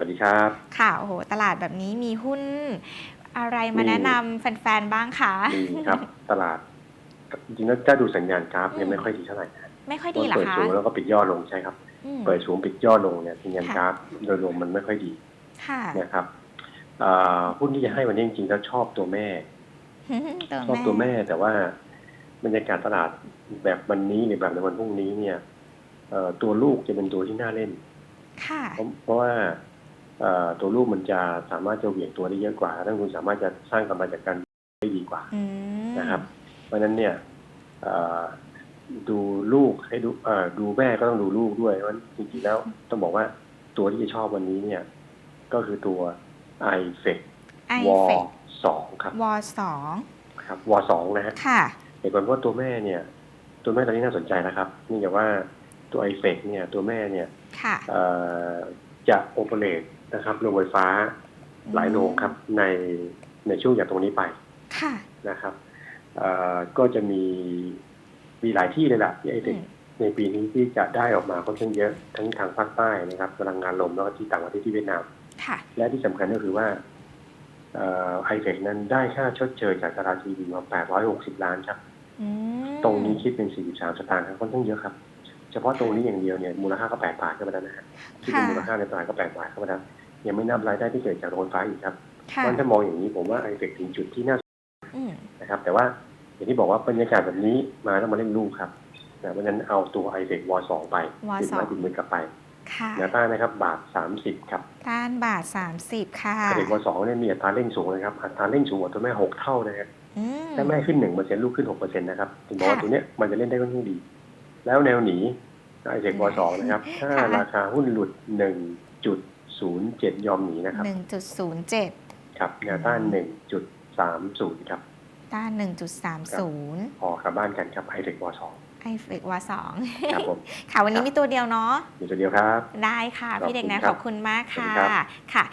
วัสดีครับ ค่ะ โอ้โห ตลาดแบบนี้มีหุ้นอะไรมามีแนะนำแฟนๆ บ้างคะมีครับ ตลาด จริงๆแล้วถ้าดูสัญญาณกราฟเนี่ยอืมไม่ค่อยดีเท่าไหร่นะไม่ค่อยต้ดีนเหรอเปิดคะสูงแล้วก็ปิดย่อลงใช่ครับอืมเปิดสูงปิดย่อลงเนี่ยสัญญาณค่ะกราฟโดยรวมมันไม่ค่อยดีค่ะนะครับเอ่อหุ้นที่จะให้วันนี้จริงๆแล้วชอบตัวแม่ตัวชอบตัวแม่แต่ว่าบรรยากาศตลาดแบบวันนี้หรือแบบในวันพรุ่งนี้เนี่ยเอ่อตัวลูกจะเป็นตัวที่น่าเล่นค่ะเพราะเพราะว่าเอ่อ ตัวลูกมันจะสามารถจะเหวี่ยงตัวได้เยอะกว่าถ้าคุณสามารถจะสร้างกำไรจากการได้ดีกว่าอืมนะครับ เพราะฉะนั้นเนี่ยเอ่อดูลูกให้ดูเอ่อดูแม่ก็ต้องดูลูกด้วยเพราะฉะนั้นจริงๆแล้วต้องบอกว่าตัวที่จะชอบวันนี้เนี่ย ก็คือตัว i f e c ไอวเฟกสองครับวอสองครับวสองนะฮะค่ะเหตุผลเพราะว่าตัวแม่เนี่ย ตัวแม่ตอนนี้น่าสนใจนะครับเนื่องจากว่าตัว i f e c เนี่ยตัวแม่เนี่ยค่ะเอ่อจะโอเปเรต นะครับโรงไฟฟ้าหลายโรงครับในในช่วงจากตรงนี้ไปค่ะนะครับเอ่อก็จะมีมีหลายที่เลยล่ะที่ไอเด็กอืมในปีนี้ที่จะได้ออกมาค่อนข้างเยอะทั้งทางภาคใต้นะครับพลังงานลมแล้วก็ที่ต่างประเทศที่เวียดนามค่ะและที่สำคัญก็คือว่าไอเฟกนั้นได้ค่าชดเชยจากตลาดทีวีมา 860 ล้านครับอืมตรงนี้คิดเป็น 43 สตางค์ครับค่อนข้างเยอะครับ เฉพาะตรงนี้อย่างเดียวเนี่ยมูลค่าก็ 8 บาทเข้าไปแล้วนะฮะที่เป็นมูลค่าในตลาดก็ 8 บาทเข้าไปแล้ว ยังไม่นับรายได้ที่เกิดจากโรงไฟฟ้าอีกครับเพค่ะราะฉะนั้นถ้ามองอย่างนี้ผมว่าไอเฟกถึงจุดที่น่าอืมนะครับ แต่ว่าอย่างที่บอกว่าบรรยากาศแบบนี้มาแล้วมาเล่นลูกครับนะเพราะฉะนั้นเอาตัว i อเ e กวอสองไปวติดสอไม้งติดมือกลับไปค่ะแนวต้านนะครับบาทสามสิบครับต้านบาทสามสิบค่ะไอเ e กวอสองเนี่ยมีอัตราเร่งสูงนะครับอัตราเร่งสูงกว่าตัวแม่หกเท่านะครับอืมถ้าแม่ขึ้นหนึ่งเปอร์เซ็นลูกขึ้นหกเปอร์เซ็นต์นะครับถึงบอกว่าค่ะตัวเนี้ยมันจะเล่นได้ค่อนข้างดี แล้วแนวหนีไอเ e กวอสองนะครับ ถ้าค่ะราคาหุ้นหลุดหนึ่งจุด ศูนย์เจ็ดยอมหนีนะครับ หนึ่งจุดศูนย์เจ็ดครับแนวต้านหนึ่งจุดสามศูนย์ครับ ต้านหนึ่งจุดสามศูนย์พอกลับบ้านกันครับไอเ e กวอสองไอเฟกวอสองครับผม ค่ะวันนี้มีตัวเดียวเนาะ อยู่ตัวเดียวครับ ได้ค่ะขอบพี่เด็กคุณนะครัขบอบคุณมากสวัสค่ะดีครับค่ะ